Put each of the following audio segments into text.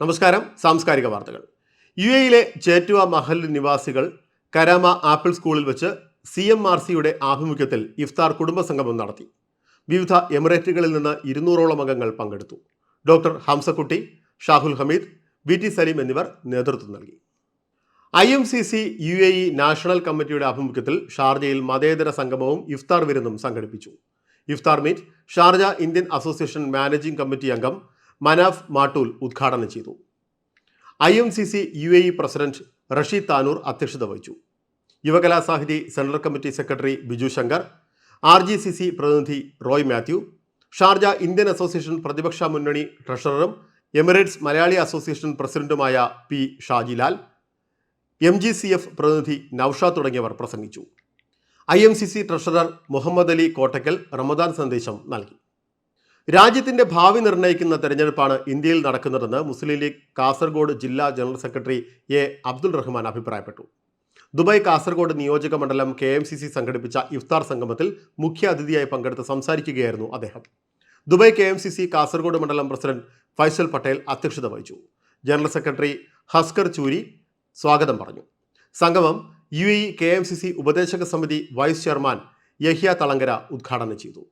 നമസ്കാരം. സാംസ്കാരിക വാർത്തകൾ. യു എയിലെ ചേറ്റുവ മഹൽ നിവാസികൾ കരാമ ആപ്പിൾ സ്കൂളിൽ വെച്ച് സി എം ആർ സിയുടെ ആഭിമുഖ്യത്തിൽ ഇഫ്താർ കുടുംബസംഗമം നടത്തി. വിവിധ എമിറേറ്റുകളിൽ നിന്ന് ഇരുന്നൂറോളം അംഗങ്ങൾ പങ്കെടുത്തു. Doctor Hamsakutty Shahul Hameed V T Saleem എന്നിവർ നേതൃത്വം നൽകി. I M C C U A E national കമ്മിറ്റിയുടെ ആഭിമുഖ്യത്തിൽ ഷാർജയിൽ മതേതര സംഗമവും ഇഫ്താർ വിരുന്നും സംഘടിപ്പിച്ചു. ഇഫ്താർ meet Sharjah Indian association managing committee അംഗം മനാഫ് മാട്ടൂൽ ഉദ്ഘാടനം ചെയ്തു. I M C C U A E president Rasheed Tanur അധ്യക്ഷത വഹിച്ചു. Yuvakalasahithi central committee secretary Biju Shankar R G C C പ്രതിനിധി Roy Mathew Sharjah Indian association പ്രതിപക്ഷ മുന്നണി ട്രഷററും Emirates Malayali association പ്രസിഡന്റുമായ P Shajilal M G C F പ്രതിനിധി നൌഷാദ് തുടങ്ങിയവർ പ്രസംഗിച്ചു. I M C C treasurer Muhammad Ali Kottakkal Ramadan സന്ദേശം നൽകി. രാജ്യത്തിന്റെ ഭാവി നിർണയിക്കുന്ന തെരഞ്ഞെടുപ്പാണ് ഇന്ത്യയിൽ നടക്കുന്നതെന്ന് മുസ്ലിം ലീഗ് കാസർഗോഡ് ജില്ലാ general secretary A Abdul Rahman അഭിപ്രായപ്പെട്ടു. ദുബായ് കാസർഗോഡ് നിയോജക മണ്ഡലം കെ എം സി സി സംഘടിപ്പിച്ച ഇഫ്താർ സംഗമത്തിൽ മുഖ്യ അതിഥിയായി പങ്കെടുത്ത് സംസാരിക്കുകയായിരുന്നു അദ്ദേഹം. Dubai K M C C Kasaragod മണ്ഡലം പ്രസിഡന്റ് ഫൈസൽ പട്ടേൽ അധ്യക്ഷത വഹിച്ചു. ജനറൽ സെക്രട്ടറി ഹസ്കർ ചൂരി സ്വാഗതം പറഞ്ഞു. സംഗമം U A K M C C ഉപദേശക സമിതി വൈസ് ചെയർമാൻ യഹ്യ തളങ്കര ഉദ്ഘാടനം ചെയ്തു.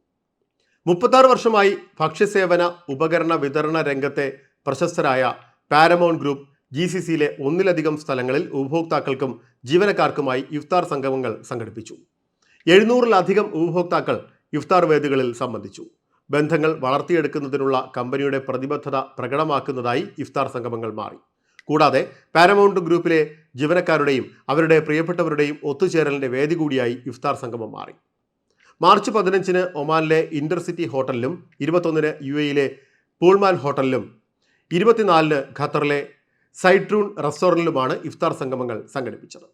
മുപ്പത്താറ് വർഷമായി ഭക്ഷ്യസേവന ഉപകരണ വിതരണ രംഗത്തെ പ്രശസ്തരായ പാരമൗണ്ട് ഗ്രൂപ്പ് ജി സി സിയിലെ ഒന്നിലധികം സ്ഥലങ്ങളിൽ ഉപഭോക്താക്കൾക്കും ജീവനക്കാർക്കുമായി ഇഫ്താർ സംഗമങ്ങൾ സംഘടിപ്പിച്ചു. എഴുന്നൂറിലധികം ഉപഭോക്താക്കൾ ഇഫ്താർ വേദികളിൽ സംബന്ധിച്ചു. ബന്ധങ്ങൾ വളർത്തിയെടുക്കുന്നതിനുള്ള കമ്പനിയുടെ പ്രതിബദ്ധത പ്രകടമാക്കുന്നതായി ഇഫ്താർ സംഗമങ്ങൾ മാറി. കൂടാതെ പാരമൗണ്ട് ഗ്രൂപ്പിലെ ജീവനക്കാരുടെയും അവരുടെ പ്രിയപ്പെട്ടവരുടെയും ഒത്തുചേരലിന്റെ വേദി കൂടിയായി ഇഫ്താർ സംഗമം മാറി. മാർച്ച് പതിനഞ്ചിന് ഒമാനിലെ ഇന്റർസിറ്റി ഹോട്ടലിലും ഇരുപത്തൊന്നിന് യു എയിലെ പൂൾമാൻ ഹോട്ടലിലും ഇരുപത്തിനാലിന് ഖത്തറിലെ സൈട്രൂൺ റെസ്റ്റോറന്റിലുമാണ് ഇഫ്താർ സംഗമങ്ങൾ സംഘടിപ്പിച്ചത്.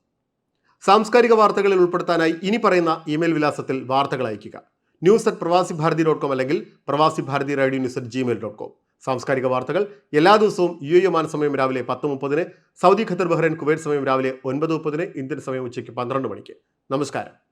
സാംസ്കാരിക വാർത്തകളിൽ ഉൾപ്പെടുത്താനായി ഇനി പറയുന്ന ഇമെയിൽ വിലാസത്തിൽ വാർത്തകൾ അയയ്ക്കുക. ന്യൂസ് അറ്റ് പ്രവാസി ഭാരതി ഡോട്ട് കോം അല്ലെങ്കിൽ Pravasi Bharathi radio news at Gmail dot com. സാംസ്കാരിക വാർത്തകൾ എല്ലാ ദിവസവും യു എ ഒമാൻ സമയം രാവിലെ പത്ത് മുപ്പതിന് സൗദി ഖത്തർ ബഹ്റൈൻ കുവൈറ്റ് സമയം രാവിലെ ഒൻപത് മുപ്പതിന് ഇന്ത്യൻ സമയം ഉച്ചയ്ക്ക് പന്ത്രണ്ട് മണിക്ക്. നമസ്കാരം.